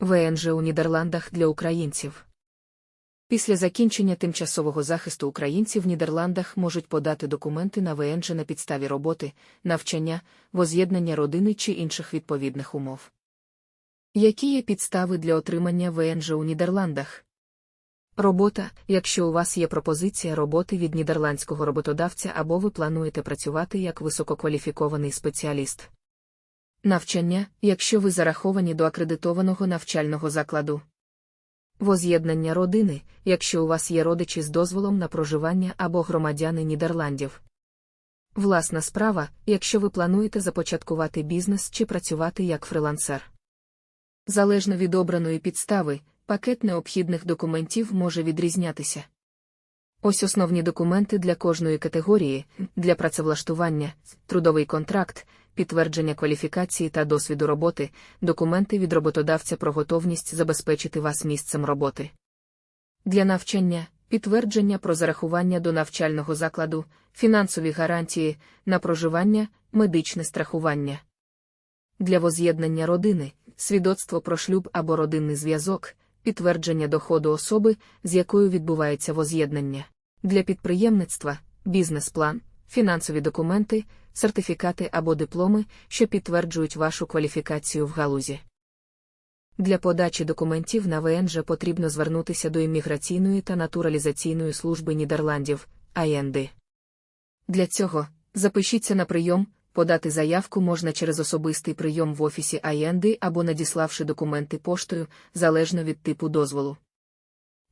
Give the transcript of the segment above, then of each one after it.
ВНЖ у Нідерландах для українців. Після закінчення тимчасового захисту українці в Нідерландах можуть подати документи на ВНЖ на підставі роботи, навчання, воз'єднання родини чи інших відповідних умов. Які є підстави для отримання ВНЖ у Нідерландах? Робота, якщо у вас є пропозиція роботи від нідерландського роботодавця або ви плануєте працювати як висококваліфікований спеціаліст. Навчання, якщо ви зараховані до акредитованого навчального закладу. Воз'єднання родини, якщо у вас є родичі з дозволом на проживання або громадяни Нідерландів. Власна справа, якщо ви плануєте започаткувати бізнес чи працювати як фрилансер. Залежно від обраної підстави, пакет необхідних документів може відрізнятися. Ось основні документи для кожної категорії, для працевлаштування, трудовий контракт, підтвердження кваліфікації та досвіду роботи, документи від роботодавця про готовність забезпечити вас місцем роботи. Для навчання, підтвердження про зарахування до навчального закладу, фінансові гарантії, на проживання, медичне страхування. Для воз'єднання родини, свідоцтво про шлюб або родинний зв'язок, підтвердження доходу особи, з якою відбувається воз'єднання. Для підприємництва, бізнес-план, фінансові документи, сертифікати або дипломи, що підтверджують вашу кваліфікацію в галузі. Для подачі документів на ВНЖ потрібно звернутися до імміграційної та натуралізаційної служби Нідерландів АЄНД. Для цього запишіться на прийом, подати заявку можна через особистий прийом в офісі АЄНД або надіславши документи поштою, залежно від типу дозволу.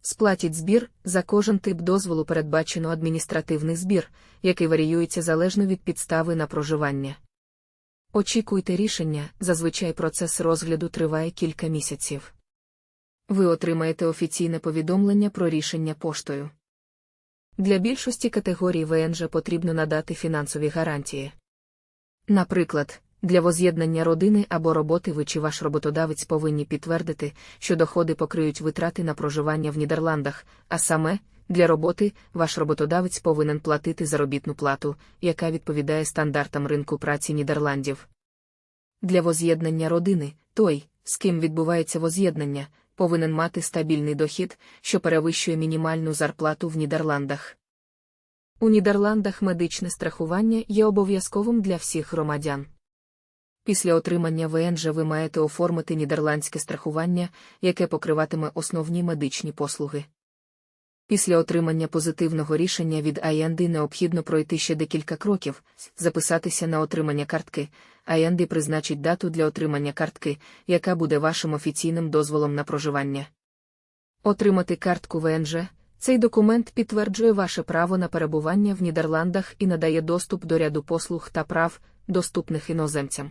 Сплатіть збір, за кожен тип дозволу передбачено адміністративний збір, який варіюється залежно від підстави на проживання. Очікуйте рішення, зазвичай процес розгляду триває кілька місяців. Ви отримаєте офіційне повідомлення про рішення поштою. Для більшості категорій ВНЖ потрібно надати фінансові гарантії. Наприклад, для воз'єднання родини або роботи ви чи ваш роботодавець повинні підтвердити, що доходи покриють витрати на проживання в Нідерландах, а саме, для роботи ваш роботодавець повинен платити заробітну плату, яка відповідає стандартам ринку праці Нідерландів. Для воз'єднання родини той, з ким відбувається воз'єднання, повинен мати стабільний дохід, що перевищує мінімальну зарплату в Нідерландах. У Нідерландах медичне страхування є обов'язковим для всіх громадян. Після отримання ВНЖ ви маєте оформити нідерландське страхування, яке покриватиме основні медичні послуги. Після отримання позитивного рішення від АЄНД необхідно пройти ще декілька кроків, записатися на отримання картки. АЄНД призначить дату для отримання картки, яка буде вашим офіційним дозволом на проживання. Отримати картку ВНЖ. Цей документ підтверджує ваше право на перебування в Нідерландах і надає доступ до ряду послуг та прав, доступних іноземцям.